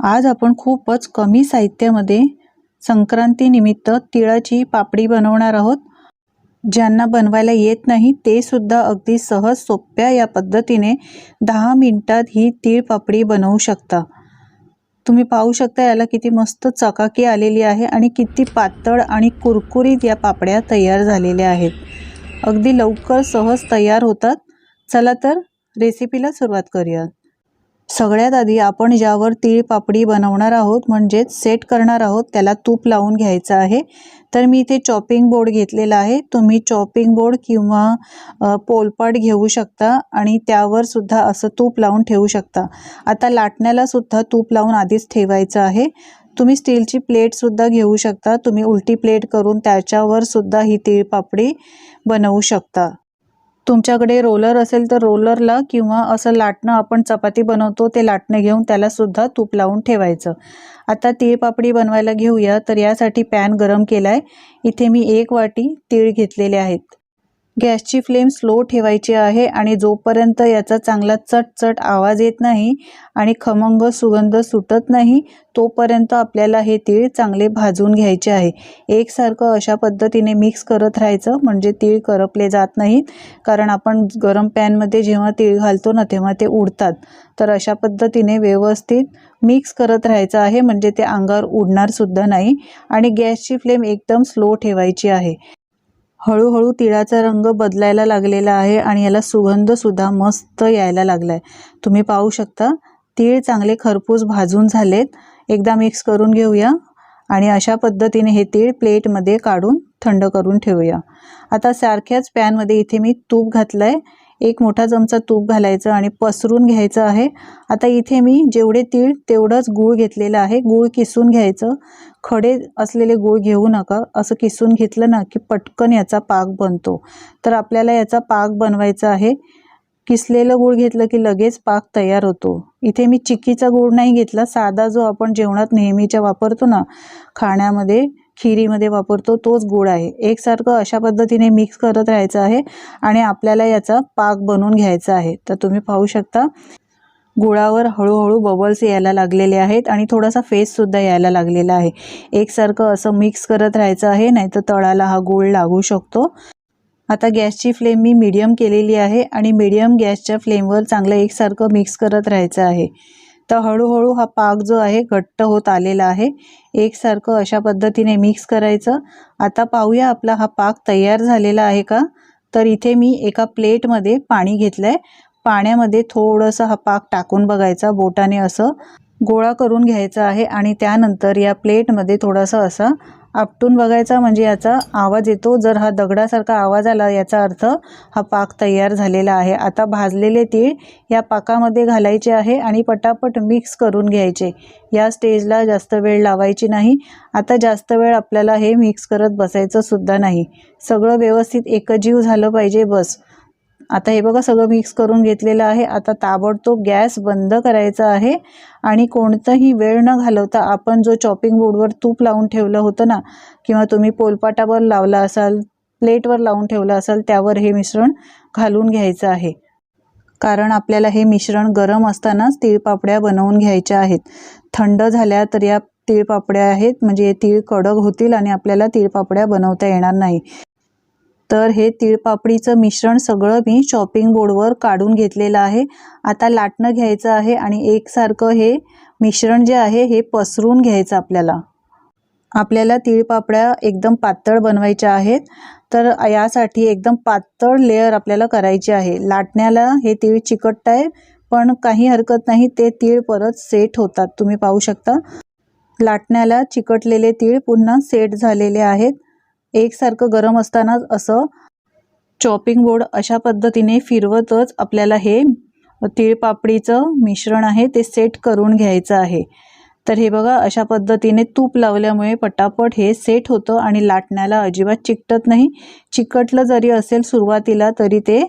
आज आपण खूपच कमी साहित्यामध्ये संक्रांतीनिमित्त तिळाची पापडी बनवणार आहोत. ज्यांना बनवायला येत नाही ते सुद्धा अगदी सहज सोप्या या पद्धतीने दहा मिनटात ही तीळ पापडी बनवू शकता. तुम्ही पाहू शकता याला किती मस्त चकाकी आलेली आहे आणि किती पातळ आणि कुरकुरीत या पापड्या तयार झालेल्या आहेत. अगदी लवकर सहज तयार होतात. चला तर रेसिपीला सुरुवात करूया सगळ्यात आधी आपण ज्यावर तीळ पापडी बनवणार आहोत म्हणजेच सेट करणार आहोत त्याला तूप लावून घ्यायचं आहे. तर मी इथे चॉपिंग बोर्ड घेतलेला आहे. तुम्ही चॉपिंग बोर्ड किंवा पोलपाट घेऊ शकता आणि त्यावर सुद्धा असं तूप लावून ठेवू शकता. आता लाटण्याला सुद्धा तूप लावून आधीच ठेवायचं आहे. तुम्ही स्टीलची प्लेटसुद्धा घेऊ शकता. तुम्ही उलटी प्लेट करून त्याच्यावर सुद्धा ही तीळ पापडी बनवू शकता. तुमच्याकडे रोलर असेल तर रोलरला किंवा असं लाटणं आपण चपाती बनवतो ते लाटणं घेऊन त्याला सुद्धा तूप लावून ठेवायचं. आता तीळ पापडी बनवायला घेऊया तर यासाठी पॅन गरम केला आहे इथे मी एक वाटी तीळ घेतलेले आहेत. गॅसची फ्लेम स्लो ठेवायची आहे आणि जोपर्यंत याचा चांगला चटचट आवाज येत नाही आणि खमंग सुगंध सुटत नाही तोपर्यंत आपल्याला हे तीळ चांगले भाजून घ्यायचे आहे. एकसारखं अशा पद्धतीने मिक्स करत राहायचं म्हणजे तीळ करपले जात नाहीत कारण आपण गरम पॅनमध्ये जेव्हा तीळ घालतो ना तेव्हा ते उडतात. तर अशा पद्धतीने व्यवस्थित मिक्स करत राहायचं आहे म्हणजे ते अंगावर उडणारसुद्धा नाही आणि गॅसची फ्लेम एकदम स्लो ठेवायची आहे. हळूहळू तिळाचा रंग बदलायला लागलेला आहे आणि याला सुगंधसुद्धा मस्त यायला लागला आहे तुम्ही पाहू शकता तीळ चांगले खरपूस भाजून झालेत. एकदा मिक्स करून घेऊया आणि अशा पद्धतीने हे तीळ प्लेटमध्ये काढून थंड करून ठेवूया. आता सारख्याच पॅनमध्ये इथे मी तूप घातलं आहे एक मोठा चमचा तूप घालायचं आणि पसरून घ्यायचं आहे. आता इथे मी जेवढे तीळ तेवढंच गूळ घेतलेलं आहे. गूळ किसून घ्यायचं. खडे असलेले गूळ घेऊ नका. असं किसून घेतलं ना की पटकन याचा पाक बनतो. तर आपल्याला याचा पाक बनवायचा आहे. किसलेलं गूळ घेतलं की लगेच पाक तयार होतो. इथे मी चिक्कीचा गूळ नाही घेतला. साधा जो आपण जेवणात नेहमीच्या वापरतो ना खाण्यामध्ये खिरीमध्ये वापरतो तोच गूळ आहे. एकसारखं अशा पद्धतीने मिक्स करत राहायचं आहे आणि आपल्याला याचा पाक बनवून घ्यायचा आहे. तर तुम्ही पाहू शकता गुळावर हळूहळू बबल्स यायला लागलेले आहेत आणि थोडासा फेससुद्धा यायला लागलेला आहे. एकसारखं असं मिक्स करत राहायचं आहे नाहीतर तळाला हा गूळ लागू शकतो. आता गॅसची फ्लेम मी मीडियम केलेली आहे आणि मीडियम गॅसच्या फ्लेमवर चांगलं एकसारखं मिक्स करत राहायचं आहे. तर हळूहळू हा पाक जो आहे घट्ट होत आलेला आहे. एकसारखं अशा पद्धतीने मिक्स करायचं. आता पाहूया आपला हा पाक तयार झालेला आहे का? तर इथे मी एका प्लेटमध्ये पाणी घेतलं आहे पाण्यामध्ये थोडंसं हा पाक टाकून बघायचा बोटाने असं. गोळा करून घ्यायचा आहे आणि त्यानंतर या प्लेटमध्ये थोडासा असा आपटून बघायचा म्हणजे याचा आवाज येतो. जर हा दगडासारखा आवाज आला याचा अर्थ हा पाक तयार झालेला आहे. आता भाजलेले तीळ या पाकामध्ये घालायचे आहे आणि पटापट मिक्स करून घ्यायचे. या स्टेजला जास्त वेळ लावायची नाही. आता जास्त वेळ आपल्याला हे मिक्स करत बसायचं सुद्धा नाही. सगळं व्यवस्थित एकजीव झालं पाहिजे बस. आता हे बघा सगळं मिक्स करून घेतलेलं आहे. आता ताबडतोब गॅस बंद करायचा आहे आणि कोणताही वेळ न घालवता आपण जो चॉपिंग बोर्डवर तूप लावून ठेवलं होतं ना किंवा तुम्ही पोलपाटावर लावला असाल प्लेटवर लावून ठेवलं असाल त्यावर हे मिश्रण घालून घ्यायचं आहे. कारण आपल्याला हे मिश्रण गरम असतानाच तिळपापड्या बनवून घ्यायच्या आहेत. थंड झाल्या तर या तिळपापड्या आहेत म्हणजे तीळ कडक होतील आणि आपल्याला तिळपापड्या बनवता येणार नाही. तर हे तिळपापडीचं मिश्रण सगळं मी शॉपिंग बोर्डवर काढून घेतलेलं आहे. आता लाटणं घ्यायचं आहे आणि एकसारखं हे मिश्रण जे आहे हे पसरून घ्यायचं आपल्याला. आपल्याला तिळपापड्या एकदम पातळ बनवायच्या आहेत. तर यासाठी एकदम पातळ लेअर आपल्याला करायची आहे. लाटण्याला हे तीळ चिकटत आहे पण काही हरकत नाही ते तीळ परत सेट होतात. तुम्ही पाहू शकता. लाटण्याला चिकटलेले तीळ पुन्हा सेट झालेले आहेत. एकसारखं गरम असतानाच असं चॉपिंग बोर्ड अशा पद्धतीने फिरवतच आपल्याला हे तिळपापडीचं मिश्रण आहे ते सेट करून घ्यायचं आहे. तर हे बघा अशा पद्धतीने तूप लावल्यामुळे पटापट हे सेट होतं आणि लाटण्याला अजिबात चिकटत नाही. चिकटलं जरी असेल सुरुवातीला तरी ते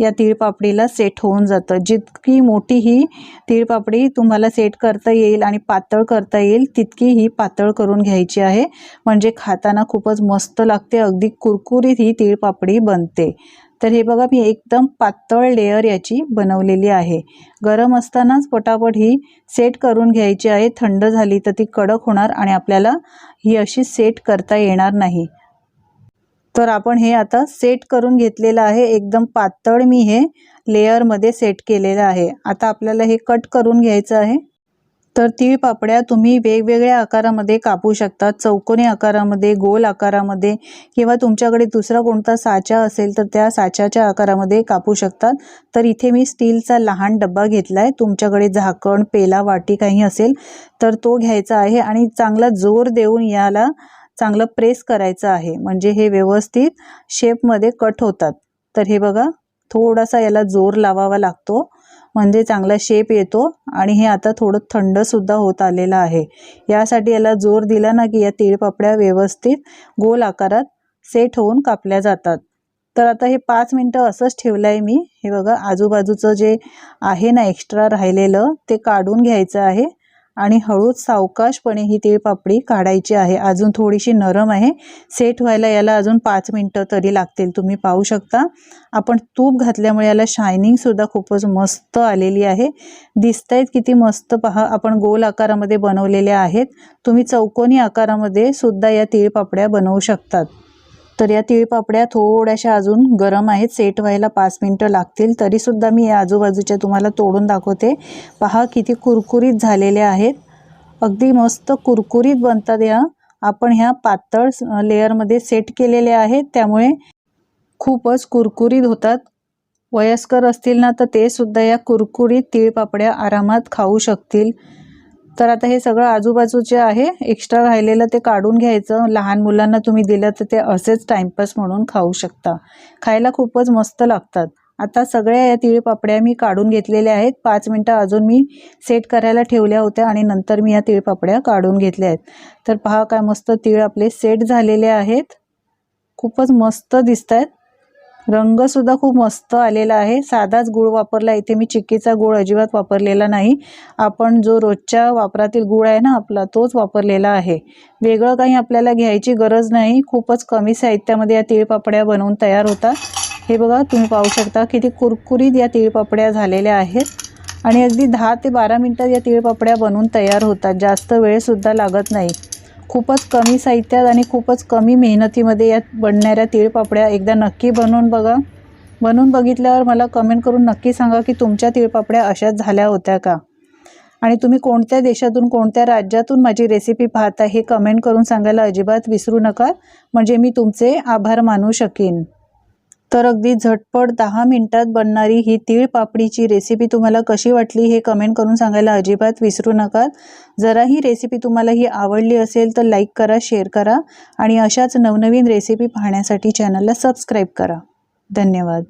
या तिळपापडीला सेट होऊन जातं. जितकी मोठी ही तिळपापडी तुम्हाला सेट करता येईल आणि पातळ करता येईल तितकी ही पातळ करून घ्यायची आहे. म्हणजे खाताना खूपच मस्त लागते. अगदी कुरकुरीत ही तिळपापडी बनते. तर हे बघा मी एकदम पातळ लेअर याची बनवलेली आहे. गरम असतानाच पटापट ही सेट करून घ्यायची आहे. थंड झाली तर ती कडक होणार आणि आपल्याला ही अशी सेट करता येणार नाही. तर आपण हे आता सेट करून घेतलेलं आहे. एकदम पातळ मी हे लेअरमध्ये सेट केलेलं आहे. आता आपल्याला हे कट करून घ्यायचं आहे. तर तीळ पापड्या तुम्ही वेगवेगळ्या आकारामध्ये कापू शकता चौकोनी आकारामध्ये गोल आकारामध्ये किंवा तुमच्याकडे दुसरा कोणता साचा असेल तर त्या साच्याच्या आकारामध्ये कापू शकतात. तर इथे मी स्टीलचा लहान डब्बा घेतला आहे तुमच्याकडे झाकण पेला वाटी काही असेल तर तो घ्यायचा आहे आणि चांगला जोर देऊन याला चांगलं प्रेस करायचं आहे. म्हणजे हे व्यवस्थित शेपमध्ये कट होतात. तर हे बघा थोडासा याला जोर लावावा लागतो. म्हणजे चांगला शेप येतो आणि हे आता थोडं थंडसुद्धा होत आलेलं आहे. यासाठी याला जोर दिला ना की या तिळपापड्या व्यवस्थित गोल आकारात सेट होऊन कापल्या जातात. तर आता हे पाच मिनटं असंच ठेवलं आहे मी. हे बघा आजूबाजूचं जे आहे ना एक्स्ट्रा राहिलेलं ते काढून घ्यायचं आहे. आणि हळूच सावकाशपणे ही तिळपापडी काढायची आहे. अजून थोडीशी नरम आहे. सेट व्हायला याला अजून पाच मिनटं तरी लागतील. तुम्ही पाहू शकता. आपण तूप घातल्यामुळे याला शायनिंगसुद्धा खूपच मस्त आलेली आहे. दिसत आहेत किती मस्त. पहा आपण गोल आकारामध्ये बनवलेल्या आहेत. तुम्ही चौकोनी आकारामध्ये सुद्धा या तिळपापड्या बनवू शकतात. तर या तिळपापड्या थोड्याशा अजून गरम आहेत. सेट व्हायला पाच मिनटं लागतील. तरीसुद्धा मी या आजूबाजूच्या तुम्हाला तोडून दाखवते. पहा किती कुरकुरीत झालेल्या आहेत. अगदी मस्त कुरकुरीत बनतात या. आपण ह्या पातळ लेअरमध्ये सेट केलेल्या आहेत. त्यामुळे खूपच कुरकुरीत होतात. वयस्कर असतील ना तर ते सुद्धा या कुरकुरीत तिळपापड्या आरामात खाऊ शकतील. तर आता हे सगळं आजूबाजूचे आहे एक्स्ट्रा राहिलेलं ते काढून घ्यायचं. लहान मुलांना तुम्ही दिलं तर ते असेच टाईमपास म्हणून खाऊ शकता. खायला खूपच मस्त लागतात. आता सगळ्या या तिळ पापड्या मी काढून घेतलेल्या आहेत. पाच मिनटं अजून मी सेट करायला ठेवल्या होत्या आणि नंतर मी या तिळ पापड्या काढून घेतल्या आहेत. तर पहा काय मस्त तिळ आपले सेट झालेले आहेत. खूपच मस्त दिसत आहेत रंगसुद्धा खूप मस्त आलेला आहे. साधाच गूळ वापरला. इथे मी चिक्कीचा गूळ अजिबात वापरलेला नाही. आपण जो रोजच्या वापरातील गूळ आहे ना आपला तोच वापरलेला आहे. वेगळं काही आपल्याला घ्यायची गरज नाही. खूपच कमी साहित्यामध्ये या तिळपापड्या बनवून तयार होतात हे बघा तुम्ही पाहू शकता किती कुरकुरीत या तिळपापड्या झालेल्या आहेत. आणि अगदी दहा ते बारा मिनटात या तिळपापड्या बनवून तयार होतात. जास्त वेळसुद्धा लागत नाही. खूपच कमी साहित्यात आणि खूपच कमी मेहनतीमध्ये यात बनणाऱ्या तिळपापड्या एकदा नक्की बनवून बघा. बनवून बघितल्यावर मला कमेंट करून नक्की सांगा की तुमच्या तिळपापड्या अशाच झाल्या होत्या का? आणि तुम्ही कोणत्या देशातून कोणत्या राज्यातून माझी रेसिपी पाहता हे कमेंट करून सांगायला अजिबात विसरू नका. म्हणजे मी तुमचे आभार मानू शकेन. तर अगदी झटपट दहा मिनटात बनणारी ही तीळ पापडीची रेसिपी तुम्हाला कशी वाटली हे कमेंट करून सांगायला अजिबात विसरू नका. जरा ही रेसिपी तुम्हाला ही आवडली असेल तर लाईक करा शेअर करा आणि अशाच नवनवीन रेसिपी पाहण्यासाठी चॅनलला सबस्क्राईब करा. धन्यवाद.